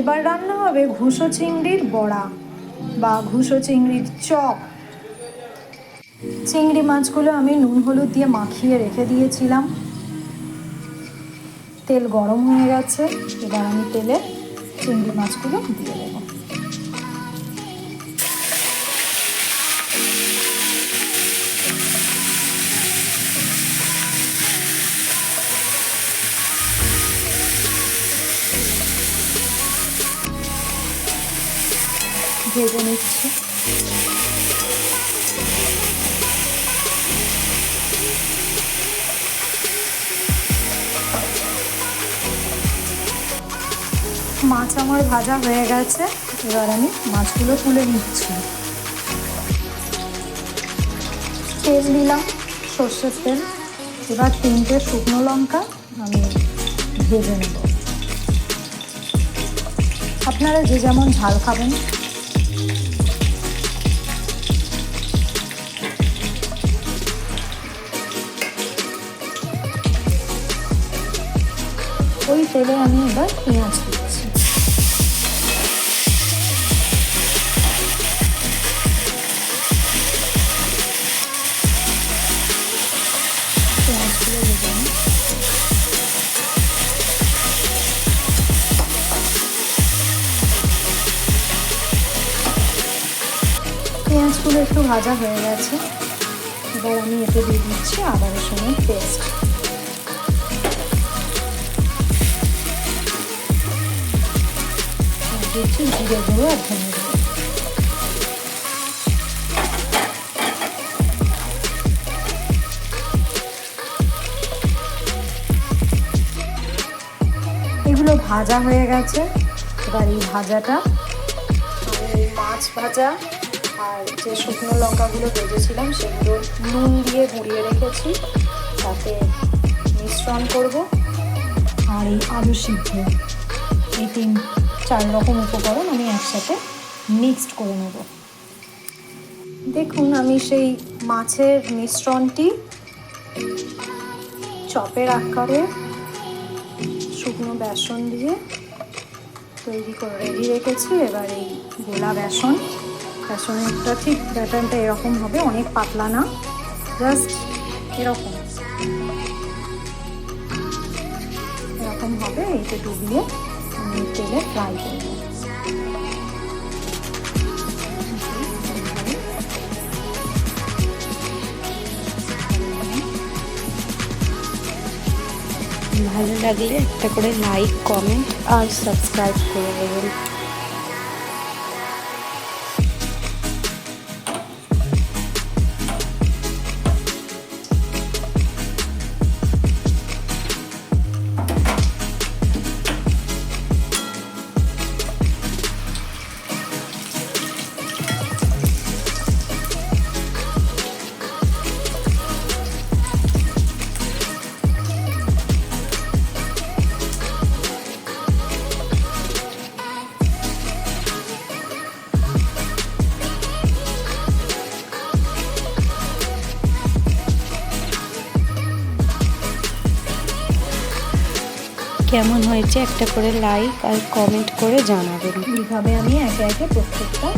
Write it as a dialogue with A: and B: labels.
A: এবার রান্না হবে ঘুষো চিংড়ির বড়া বা ঘুষো চিংড়ির চপ। চিংড়ি মাছগুলো আমি নুন হলুদ দিয়ে মাখিয়ে রেখে দিয়েছিলাম। তেল গরম হয়ে গেছে, এবার আমি তেলে চিংড়ি মাছগুলো দিয়ে দেবো। ভেজে নিচ্ছি মাছ আমার ভাজা হয়ে গেছে। এবার আমি মাছগুলো তুলে নিচ্ছি। তেল দিলাম, সর্ষের তেল। এবার তিনটে শুকনো লঙ্কা আমি ভেজে নেব। আপনারা যে যেমন ঝাল খাবেন ওই তেলে আমি এবার পেঁয়াজ দিচ্ছি। পেঁয়াজগুলো পেঁয়াজগুলো একটু ভাজা হয়ে গেছে। এবার আমি এতে দিয়ে দিচ্ছি আদা রসুনের পেস্ট। গুঁড়ো আর এগুলো ভাজা হয়ে গেছে। এবার এই ভাজাটা মাছ ভাজা আর যে শুকনো লঙ্কাগুলো ভেজেছিলাম সেগুলো নুন দিয়ে গুঁড়িয়ে রেখেছি, তাতে মিশ্রণ করব। আর এই আলু সিদ্ধ, এই তিন চার রকম উপকরণ আমি একসাথে মিক্সড করে নেব। দেখুন, আমি সেই মাছের মিশ্রণটি চপের আকারে শুকনো বেসন দিয়ে তৈরি করে রেডি রেখেছি। এবার এই গোলা বেসন বেসনেরটা ঠিক ব্যাটারটা এরকম হবে, অনেক পাতলা না, জাস্ট এরকম। এরকম হবে এইটা ডুবিয়ে তেলে ফ্রাই করব
B: ভালো লাগলে একটা করে লাইক কমেন্ট আর সাবস্ক্রাইব করে দেবেন হয়েছে একটা করে লাইক আর কমেন্ট করে জানাবেন।
A: এইভাবে আমি একে একে প্রত্যেকটা